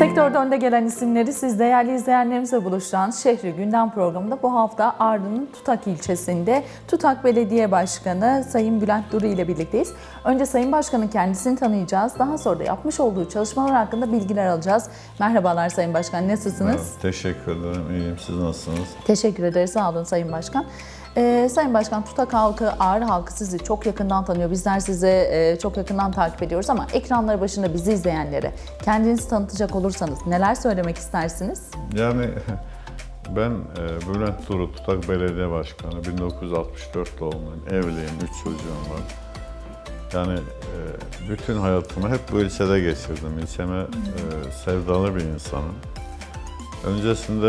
önde gelen isimleri siz değerli izleyenlerimizle buluşturan Şehri Gündem programında bu hafta Ardahan'ın Tutak ilçesinde Tutak Belediye Başkanı Sayın Bülent Duru ile birlikteyiz. Önce Sayın Başkan'ın kendisini tanıyacağız. Daha sonra da yapmış olduğu çalışmalar hakkında bilgiler alacağız. Merhabalar Sayın Başkan, nasılsınız? Evet, teşekkür ederim. İyiyim. Siz nasılsınız? Teşekkür ederiz. Sağ olun Sayın Başkan. Ee, Sayın Başkan, Tutak halkı, Ağrı halkı sizi çok yakından tanıyor. Bizler sizi e, çok yakından takip ediyoruz ama ekranları başında bizi izleyenlere kendinizi tanıtacak olursanız neler söylemek istersiniz? Yani ben e, Bülent Duru, Tutak Belediye Başkanı. 1964 doğumluyum. Evliyim. Üç çocuğum var. Yani e, bütün hayatımı hep bu ilçede geçirdim. İlçeme e, sevdalı bir insanım. Öncesinde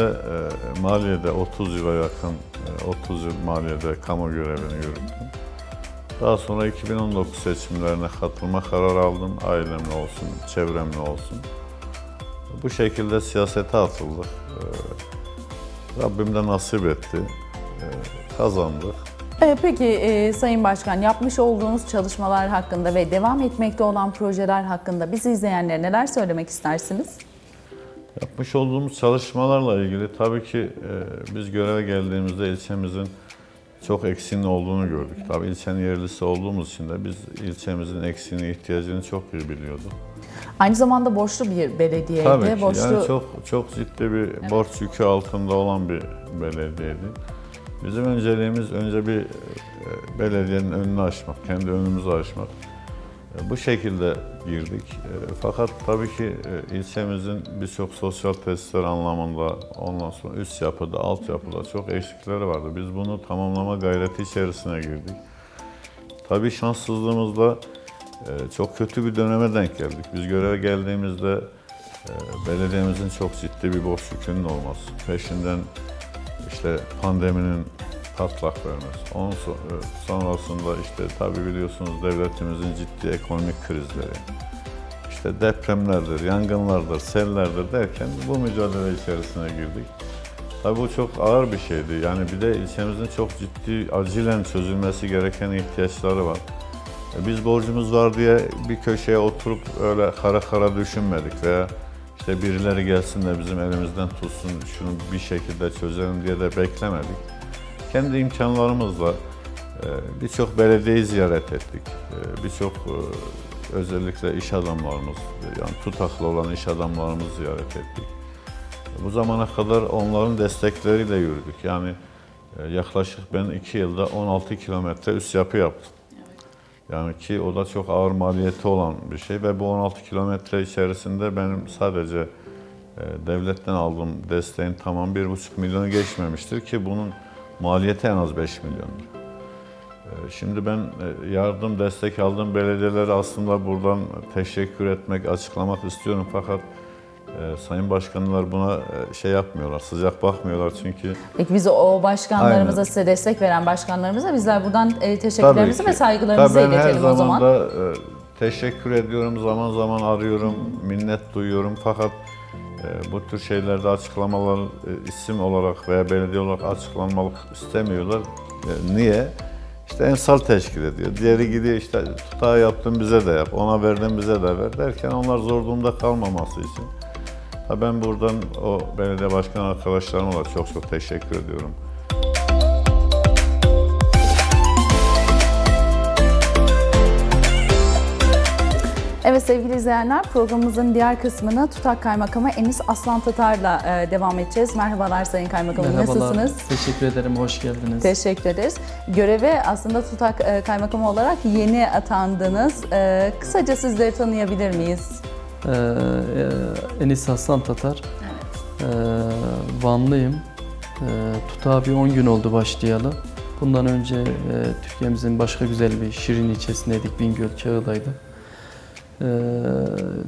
e, maliyede 30 yıla yakın, e, 30 yıl maliyede kamu görevini yürüttüm. Daha sonra 2019 seçimlerine katılma kararı aldım. Ailemle olsun, çevremle olsun. Bu şekilde siyasete atıldık. Ee, Rabbim de nasip etti. Ee, Kazandık. Ee, Peki e, Sayın Başkan yapmış olduğunuz çalışmalar hakkında ve devam etmekte olan projeler hakkında bizi izleyenlere neler söylemek istersiniz? Yapmış olduğumuz çalışmalarla ilgili tabii ki e, biz göreve geldiğimizde ilçemizin çok eksiğinin olduğunu gördük. Tabii ilçenin yerlisi olduğumuz için de biz ilçemizin eksiğini, ihtiyacını çok iyi biliyorduk. Aynı zamanda borçlu bir belediyeydi. Tabii ki borçlu... yani çok çok ciddi bir borç yükü altında olan bir belediyeydi. Bizim önceliğimiz önce bir e, belediyenin önünü açmak, kendi önümüzü açmak. E, Bu şekilde girdik. E, Fakat tabii ki e, ilçemizin birçok sosyal tesisler anlamında ondan sonra üst yapıda, alt yapıda çok eksikleri vardı. Biz bunu tamamlama gayreti içerisine girdik. Tabii şanssızlığımızla e, çok kötü bir döneme denk geldik. Biz göreve geldiğimizde belediyemizin çok ciddi bir borç yükünün olması, peşinden işte pandeminin patlak vermesi, onun so- sonrasında işte tabii biliyorsunuz devletimizin ciddi ekonomik krizleri, işte depremlerdir, yangınlardır, sellerdir derken bu mücadele içerisine girdik. Tabii bu çok ağır bir şeydi. Yani bir de ilçemizin çok ciddi, acilen çözülmesi gereken ihtiyaçları var. E, Biz borcumuz var diye bir köşeye oturup öyle kara kara düşünmedik veya işte birileri gelsin de bizim elimizden tutsun, şunu bir şekilde çözelim diye de beklemedik. Kendi imkanlarımızla e, birçok belediyeyi ziyaret ettik. E, Birçok e, özellikle iş adamlarımız, yani tutaklı olan iş adamlarımızı ziyaret ettik. Bu zamana kadar onların destekleriyle yürüdük. Yani yaklaşık ben iki yılda 16 kilometre üst yapı yaptım. Yani ki o da çok ağır maliyeti olan bir şey ve bu 16 kilometre içerisinde benim sadece devletten aldığım desteğin tamam 1,5 milyonu geçmemiştir ki bunun maliyeti en az 5 milyon. E, Şimdi ben e, yardım, destek aldığım belediyelere aslında buradan teşekkür etmek, açıklamak istiyorum fakat e, Sayın Başkanlar buna e, şey yapmıyorlar, sıcak bakmıyorlar çünkü Peki biz o başkanlarımıza, Aynen. size destek veren başkanlarımıza bizler buradan e, teşekkürlerimizi Tabii ve saygılarımızı Tabii ben her iletelim o zaman. da e, teşekkür ediyorum, zaman zaman arıyorum, minnet duyuyorum fakat bu tür şeylerde açıklamalar e, isim olarak veya belediye olarak açıklanmalık istemiyorlar. E, niye? İşte ensal teşkil ediyor. Diğeri gidiyor işte tutağı yaptın bize de yap, ona verdin bize de ver derken onlar zor durumda kalmaması için. Ben buradan o belediye başkan arkadaşlarıma da çok çok teşekkür ediyorum. Evet sevgili izleyenler programımızın diğer kısmını Tutak Kaymakamı Enis Aslan Tatar'la e, devam edeceğiz. Merhabalar Sayın Kaymakamım Merhabalar, nasılsınız? teşekkür ederim, hoş geldiniz. Teşekkür ederiz. Göreve aslında Tutak e, Kaymakamı olarak yeni atandınız. E, Kısaca sizleri tanıyabilir miyiz? Ee, Enis Hasan Tatar, Ee, Vanlıyım. Ee, Tutağa bir 10 gün oldu başlayalı. Bundan önce e, Türkiye'mizin başka güzel bir Şirin ilçesindeydik, Bingöl Çağı'daydı. Ee,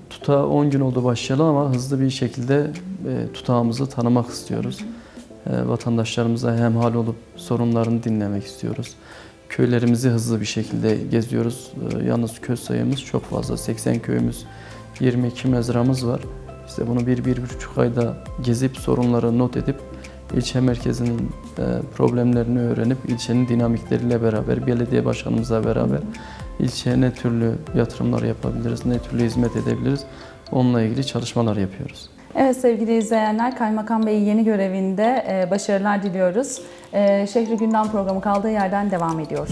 Tutağa 10 gün oldu başlayalı ama hızlı bir şekilde e, tutağımızı tanımak istiyoruz. Ee, vatandaşlarımıza hemhal olup sorunlarını dinlemek istiyoruz. Köylerimizi hızlı bir şekilde geziyoruz. Ee, yalnız köy sayımız çok fazla. 80 köyümüz, 22 mezramız var. İşte bunu bir, bir buçuk ayda gezip sorunları not edip ilçe merkezinin e, problemlerini öğrenip ilçenin dinamikleriyle beraber, belediye başkanımızla beraber ilçeye ne türlü yatırımlar yapabiliriz, ne türlü hizmet edebiliriz onunla ilgili çalışmalar yapıyoruz. Evet sevgili izleyenler, Kaymakam Bey yeni görevinde e, başarılar diliyoruz. E, Şehri Gündem programı kaldığı yerden devam ediyor.